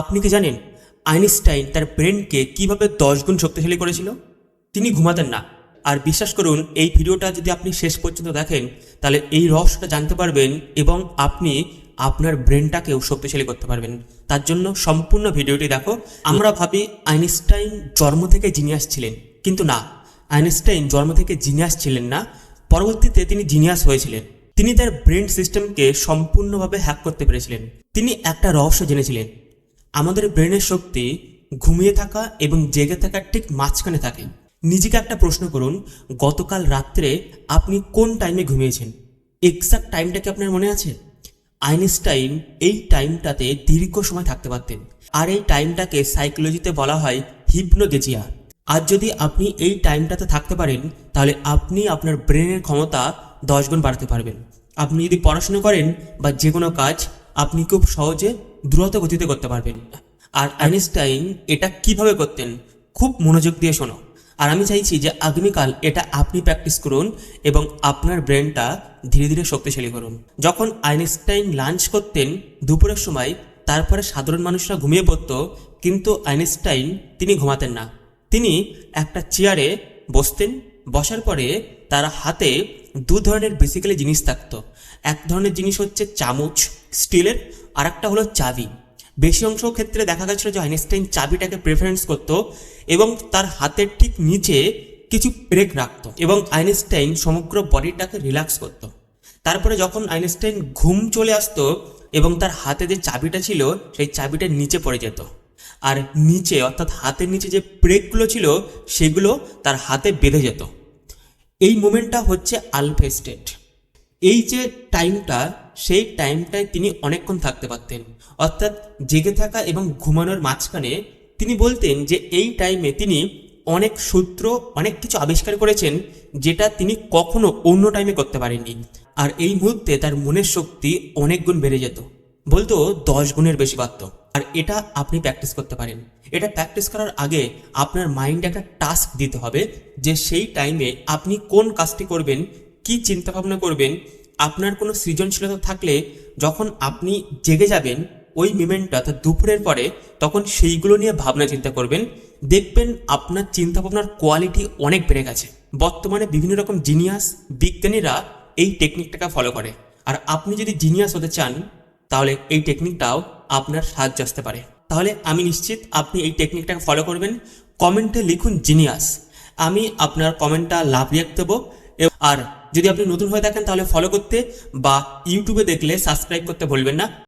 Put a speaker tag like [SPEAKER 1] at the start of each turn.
[SPEAKER 1] আপনি কি জানেন আইনস্টাইন তার ব্রেনকে কীভাবে গুণ শক্তিশালী করেছিল? তিনি ঘুমাতেন না। আর বিশ্বাস করুন, এই ভিডিওটা যদি আপনি শেষ পর্যন্ত দেখেন, তাহলে এই রহস্যটা জানতে পারবেন এবং আপনি আপনার ব্রেনটাকেও শক্তিশালী করতে পারবেন। তার জন্য সম্পূর্ণ ভিডিওটি দেখো। আমরা ভাবি আইনস্টাইন জন্ম থেকে জিনিয়াস ছিলেন, কিন্তু না, আইনস্টাইন জন্ম থেকে জিনিয়াস ছিলেন না। পরবর্তীতে তিনি জিনিয়াস হয়েছিলেন। তিনি তার ব্রেন সিস্টেমকে সম্পূর্ণভাবে হ্যাক করতে পেরেছিলেন। তিনি একটা রহস্য জেনেছিলেন। আমাদের ব্রেনের শক্তি ঘুমিয়ে থাকা এবং জেগে থাকার ঠিক মাঝখানে থাকে। নিজেকে একটা প্রশ্ন করুন, গতকাল রাত্রে আপনি কোন টাইমে ঘুমিয়েছেন? এক্সাক্ট টাইমটা কি আপনার মনে আছে? আইনস্টাইন এই টাইমটাতে দীর্ঘ সময় থাকতে পারতেন। আর এই টাইমটাকে সাইকোলজিতে বলা হয় হিপনোগেজিয়া আর যদি আপনি এই টাইমটাতে থাকতে পারেন, তাহলে আপনি আপনার ব্রেনের ক্ষমতা দশ গুণ বাড়াতে পারবেন। আপনি যদি পড়াশোনা করেন বা যে কোনো কাজ, আপনি খুব সহজে দ্রুত গতিতে করতে পারবেন। আর আইনস্টাইন এটা কীভাবে করতেন, খুব মনোযোগ দিয়ে শোনো। আর আমি চাইছি যে আগামীকাল এটা আপনি প্র্যাকটিস করুন এবং আপনার ব্রেনটা ধীরে ধীরে শক্তিশালী করুন। যখন আইনস্টাইন লাঞ্চ করতেন দুপুরের সময়, তারপরে সাধারণ মানুষরা ঘুমিয়ে পড়তো, কিন্তু আইনস্টাইন তিনি ঘুমাতেন না। তিনি একটা চেয়ারে বসতেন, বসার পরে তার হাতে দু ধরনের বেসিক্যালি জিনিস থাকতো। এক ধরনের জিনিস হচ্ছে চামচ স্টিলের আর একটা হলো চাবি। বেশি অংশ ক্ষেত্রে দেখা গেছিল যে আইনস্টাইন চাবিটাকে প্রেফারেন্স করত এবং তার হাতের ঠিক নিচে কিছু ব্রেক রাখতো এবং আইনস্টাইন সমগ্র বডিটাকে রিল্যাক্স করত। তারপরে যখন আইনস্টাইন ঘুম চলে আসতো এবং তার হাতে যে চাবিটা ছিল, সেই চাবিটা নিচে পড়ে যেত। আর নিচে অর্থাৎ হাতের নিচে যে ব্রেকগুলো ছিল, সেগুলো তার হাতে বেঁধে যেত। এই মোমেন্টটা হচ্ছে আলফা স্টেট এই যে টাইমটা সেই টাইমটায় তিনি অনেকক্ষণ থাকতে পারতেন। অর্থাৎ জেগে থাকা এবং ঘুমানোর মাঝখানে তিনি বলতেন যে, এই টাইমে তিনি অনেক সূত্র, অনেক কিছু আবিষ্কার করেছেন যেটা তিনি কখনো অন্য টাইমে করতে পারেননি। আর এই মুহূর্তে তার মনের শক্তি অনেক গুণ বেড়ে যেত। বলতো, দশ গুণের বেশি পারত আর এটা আপনি প্র্যাকটিস করতে পারেন। এটা প্র্যাকটিস করার আগে আপনার মাইন্ডে একটা টাস্ক দিতে হবে যে, সেই টাইমে আপনি কোন কাজটি করবেন কি চিন্তা ভাবনা করবেন? আপনার কোনো সৃজনশীলতা থাকলে যখন আপনি জেগে যাবেন, ওই মিমেন্টটা অর্থাৎ দুপুরের পরে, তখন সেইগুলো নিয়ে ভাবনা চিন্তা করবেন। দেখবেন আপনার চিন্তা ভাবনার কোয়ালিটি অনেক বেড়ে গেছে। বর্তমানে বিভিন্ন রকম জিনিয়াস বিজ্ঞানীরা এই টেকনিকটাকে ফলো করে। আর আপনি যদি জিনিয়াস হতে চান, তাহলে এই টেকনিকটাও আপনার সাহায্য আসতে পারে। তাহলে আমি নিশ্চিত আপনি এই টেকনিকটাকে ফলো করবেন। কমেন্টে লিখুন জিনিয়াস আমি আপনার কমেন্টটা লাভ রিয়াক্ট দেবো। আর যদি আপনি নতুন হয়ে থাকেন তাহলে ফলো করতে বা ইউটিউবে দেখলে সাবস্ক্রাইব করতে ভুলবেন না।